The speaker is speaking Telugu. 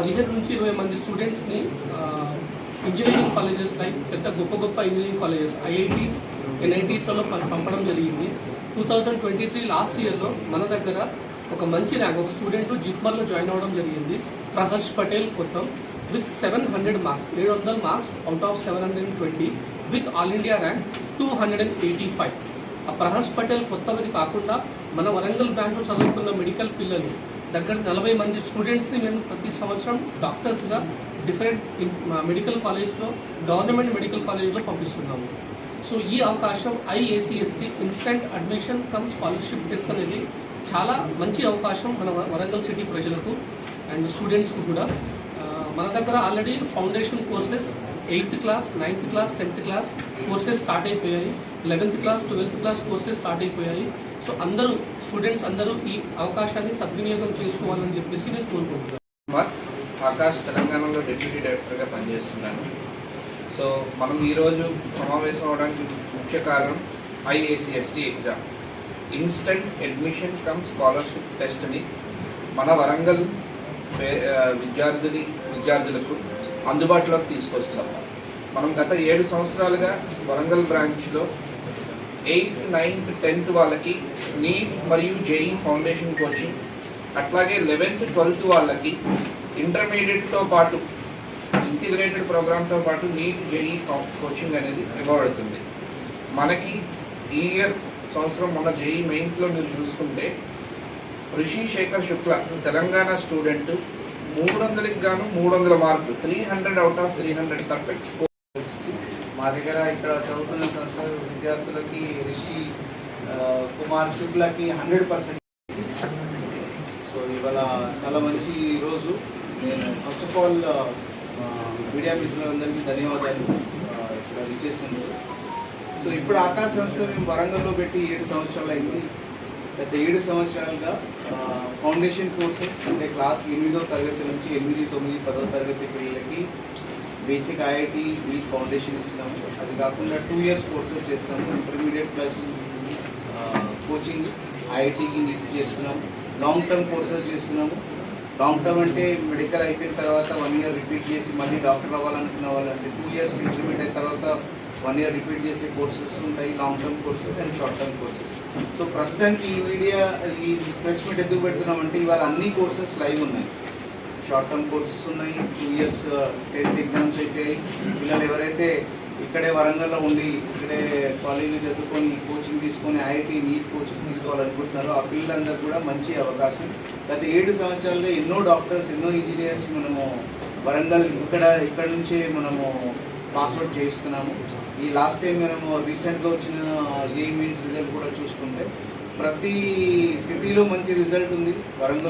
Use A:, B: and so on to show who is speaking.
A: పదిహేను నుంచి ఇరవై మంది స్టూడెంట్స్ని ఇంజనీరింగ్ కాలేజెస్ లైక్ పెద్ద గొప్ప గొప్ప ఇంజనీరింగ్ కాలేజెస్ ఐఐటీస్ ఎన్ఐటీస్లలో పంపడం జరిగింది. Two thousand twenty three last ఇయర్లో మన దగ్గర ఒక మంచి ర్యాంక్ ఒక స్టూడెంట్ జిప్మర్లో జాయిన్ అవ్వడం జరిగింది. ప్రహర్ష్ పటేల్ కొత్తం విత్ సెవెన్ హండ్రెడ్ మార్క్స్ ఏడు వందల marks out of seven hundred and twenty with all India rank two hundred and eighty five ఆ ప్రహర్ష్ పటేల్ కొత్తది కాకుండా మన వరంగల్ బ్రాంచ్లో చదువుకున్న మెడికల్ పిల్లలు దగ్గర నలభై మంది స్టూడెంట్స్ని మేము ప్రతి సంవత్సరం డాక్టర్స్గా డిఫరెంట్ మెడికల్ కాలేజ్లో గవర్నమెంట్ మెడికల్ కాలేజ్లో పంపిస్తున్నాము. సో ఈ అవకాశం ఐఏసిఎస్కి instant admission cum scholarship test అనేది చాలా మంచి అవకాశం మన వరంగల్ సిటీ ప్రజలకు అండ్ స్టూడెంట్స్కి కూడా. మన దగ్గర already foundation courses eighth class ninth class tenth class courses start అయిపోయాయి. Eleventh class twelfth class courses start అయిపోయాయి. సో అందరూ స్టూడెంట్స్ అందరూ ఈ అవకాశాన్ని సద్వినియోగం చేసుకోవాలని చెప్పేసి నేను కోరుకుంటున్నాను.
B: కుమార్ ఆకాష్ తెలంగాణలో డిప్యూటీ డైరెక్టర్గా పనిచేస్తున్నాను. సో మనం ఈరోజు సమావేశం అవడానికి ముఖ్య కారణం IACST exam instant admission cum scholarship టెస్ట్ని మన వరంగల్ విద్యార్థుని విద్యార్థులకు అందుబాటులోకి తీసుకొస్తున్నాం. మనం గత ఏడు సంవత్సరాలుగా వరంగల్ బ్రాంచ్లో ఎయిత్ నైన్త్ టెన్త్ వాళ్ళకి నీట్ మరియు జేఈ ఫౌండేషన్ కోచింగ్ అట్లాగే లెవెన్త్ ట్వెల్త్ వాళ్ళకి ఇంటర్మీడియట్తో పాటు ఇంటిగ్రేటెడ్ ప్రోగ్రామ్తో పాటు నీట్ జేఈ కోచింగ్ అనేది ఇవ్వబడుతుంది. మనకి ఈ ఇయర్ సంవత్సరం మన జేఈ మెయిన్స్లో మీరు చూసుకుంటే రిషి శేఖర్ శుక్ల తెలంగాణ స్టూడెంట్ మూడు వందలకి గాను మూడు వందల మార్కులు three hundred out of three hundred perfect score
C: మా దగ్గర ఇక్కడ చదువుతున్న సంస్థ విద్యార్థులకి రిషి కుమార్ శుక్లకి హండ్రెడ్ పర్సెంట్. సో ఇవాళ చాలా మంచి రోజు. నేను ఫస్ట్ ఆఫ్ ఆల్ మీడియా మిత్రులందరికీ ధన్యవాదాలు ఇక్కడ విచ్చేసింది సో ఇప్పుడు ఆకాశ సంస్థ మేము వరంగల్లో పెట్టి ఏడు సంవత్సరాలు అయింది. గత ఏడు సంవత్సరాలుగా ఫౌండేషన్ కోర్సెస్ అంటే క్లాస్ ఎనిమిదో తరగతి నుంచి ఎనిమిది తొమ్మిది పదో తరగతి పిల్లలకి బేసిక్ ఐఐటి ఈ ఫౌండేషన్ ఇస్తున్నాము. అది కాకుండా టూ ఇయర్స్ కోర్సెస్ చేస్తాము ఇంటర్మీడియట్ ప్లస్ కోచింగ్ ఐఐటికి చేస్తున్నాము. లాంగ్ టర్మ్ కోర్సెస్ చేస్తున్నాము. లాంగ్ టర్మ్ అంటే మెడికల్ అయిపోయిన తర్వాత వన్ ఇయర్ రిపీట్ చేసి మళ్ళీ డాక్టర్ అవ్వాలనుకున్న వాళ్ళంటే టూ ఇయర్స్ ఇంటర్మీడియట్ అయిన తర్వాత వన్ ఇయర్ రిపీట్ చేసే కోర్సెస్ ఉంటాయి. Long term courses and short term courses so ప్రస్తుతానికి ఈ మీడియా ఈ ప్లేస్మెంట్ ఎందుకు పెడుతున్నామంటే ఇవాళ అన్ని కోర్సెస్ లైవ్ ఉన్నాయి. షార్ట్ టర్మ్ కోర్సెస్ ఉన్నాయి టూ ఇయర్స్ టెన్త్ ఎగ్జామ్స్ అయిపోయాయి. పిల్లలు ఎవరైతే ఇక్కడే వరంగల్లో ఉండి ఇక్కడే కాలేజీలో చదువుకొని కోచింగ్ తీసుకొని ఐఐటి నీట్ కోచింగ్ తీసుకోవాలనుకుంటున్నారో ఆ పిల్లలందరూ కూడా మంచి అవకాశం. గత ఏడు సంవత్సరాలుగా ఎన్నో డాక్టర్స్ ఎన్నో ఇంజనీర్స్ మనము వరంగల్ ఇక్కడ ఇక్కడ నుంచే మనము పాస్అవుట్ చేయిస్తున్నాము. ఈ లాస్ట్ టైం మనము రీసెంట్గా వచ్చిన జేఈ మీన్స్ రిజల్ట్ కూడా చూసుకుంటే ప్రతి సిటీలో మంచి రిజల్ట్ ఉంది. వరంగల్